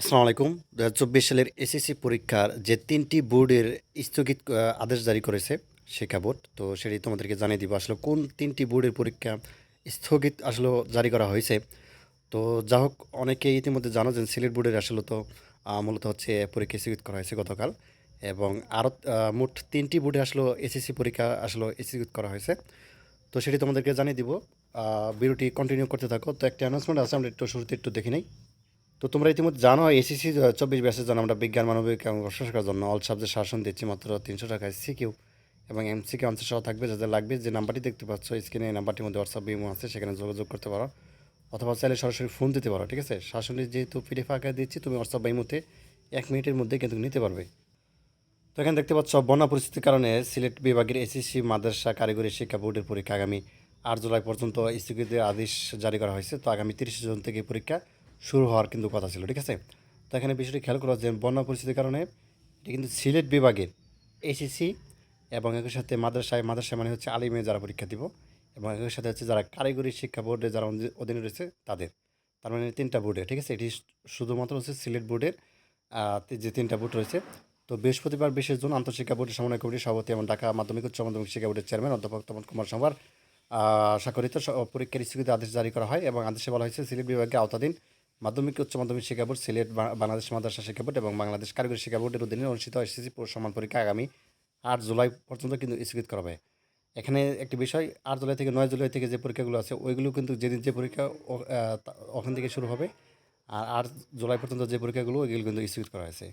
আসসালামু আলাইকুম। দু হাজার চব্বিশ সালের এসএসসি পরীক্ষার যে তিনটি বোর্ডের স্থগিত আদেশ জারি করেছে শিক্ষা বোর্ড, তো সেটি তোমাদেরকে জানিয়ে দিব আসলে কোন তিনটি বোর্ডের পরীক্ষা স্থগিত আসলে জারি করা হয়েছে। তো যা হোক অনেকে ইতিমধ্যে জানো যে সিলেট বোর্ডের আসলে তো মূলত হচ্ছে পরীক্ষা স্থগিত করা হয়েছে গতকাল এবং আরও মোট তিনটি বোর্ডে আসলে এসএসসি পরীক্ষা আসলে স্থগিত করা হয়েছে। তো সেটি তোমাদেরকে জানিয়ে দিব। ভিডিওটি কন্টিনিউ করতে থাকো। তো একটা অ্যানাউন্সমেন্ট আছে, আমরা একটু শুরুতে একটু দেখে নেই। তো তোমরা ইতিমধ্যে জানো এসিসি চব্বিশ ব্যাসের জন্য আমরা বিজ্ঞান, মানবিক এবং রসায়নের জন্য অল সাবজেক্ট শাসন দিচ্ছি মাত্র তিনশো টাকায় সিকিউ এবং এমসিকে অঞ্চল সহ থাকবে। যাদের লাগবে যে নাম্বারটি দেখতে পাচ্ছ স্ক্রিনে এই নাম্বারটির মধ্যে হোয়াটসঅ্যাপ বিমো আছে, সেখানে যোগাযোগ করতে পারো। অথবা চাইলে সরাসরি ফোন দিতে পারো, ঠিক আছে? শাসনের যেহেতু পিডিএফ আকারে দিচ্ছি, তুমি হোয়াটসঅ্যাপ বিমোতে এক মিনিটের মধ্যে কিন্তু নিতে পারবে। তো এখানে দেখতে পাচ্ছ, বন্যা পরিস্থিতির কারণে সিলেট বিভাগের এসএসসি মাদ্রাসা, কারিগরি শিক্ষা বোর্ডের পরীক্ষা আগামী আট জুলাই পর্যন্ত স্থগিতের আদেশ জারি করা হয়েছে। তো আগামী তিরিশে জুন থেকে পরীক্ষা শুরু হওয়ার কিন্তু কথা ছিল ঠিক আছে? তো এখানে বিষয়টি খেয়াল করা যে বন্যা পরিস্থিতির কারণে এটি কিন্তু সিলেট বিভাগের এসএসসি এবং একই সাথে মাদ্রাসায় মাদ্রাসায় মানে হচ্ছে আলিমে যারা পরীক্ষা দিব এবং একই সাথে হচ্ছে যারা কারিগরি শিক্ষা বোর্ডে যারা অধীনে রয়েছে তাদের। তার মানে তিনটা বোর্ডে ঠিক আছে? এটি শুধুমাত্র হচ্ছে সিলেট বোর্ডের যে তিনটা বোর্ড রয়েছে। তো বৃহস্পতিবার বিশেষ জুন আন্তঃশিক্ষা বোর্ডের সমন্বয় কমিটির সভাপতি এবং ঢাকা মাধ্যমিক উচ্চ মাধ্যমিক শিক্ষা বোর্ডের চেয়ারম্যান অধ্যাপক তপন কুমার সোমবার আহ, স্বাক্ষরিত পরীক্ষার স্থগিত আদেশ জারি করা হয় এবং আদেশে বলা হয়েছে সিলেট বিভাগের আওতাধীন মাধ্যমিক, উচ্চ মাধ্যমিক শিক্ষা বোর্ড, সিলেট বাংলাদেশ মাদ্রাসা শিক্ষা বোর্ড এবং বাংলাদেশ কারিগরি শিক্ষা বোর্ডের অধীনে অনুষ্ঠিত এসএসসি সমান পরীক্ষা আগামী আট জুলাই পর্যন্ত কিন্তু স্থগিত করা হবে। এখানে একটি বিষয়, আট জুলাই থেকে নয় জুলাই থেকে যে পরীক্ষাগুলো আছে, ওইগুলো কিন্তু যেদিন যে পরীক্ষা ওখান থেকে শুরু হবে। আর আট জুলাই পর্যন্ত যে পরীক্ষাগুলো, ওইগুলো কিন্তু স্থগিত করা হয়েছে।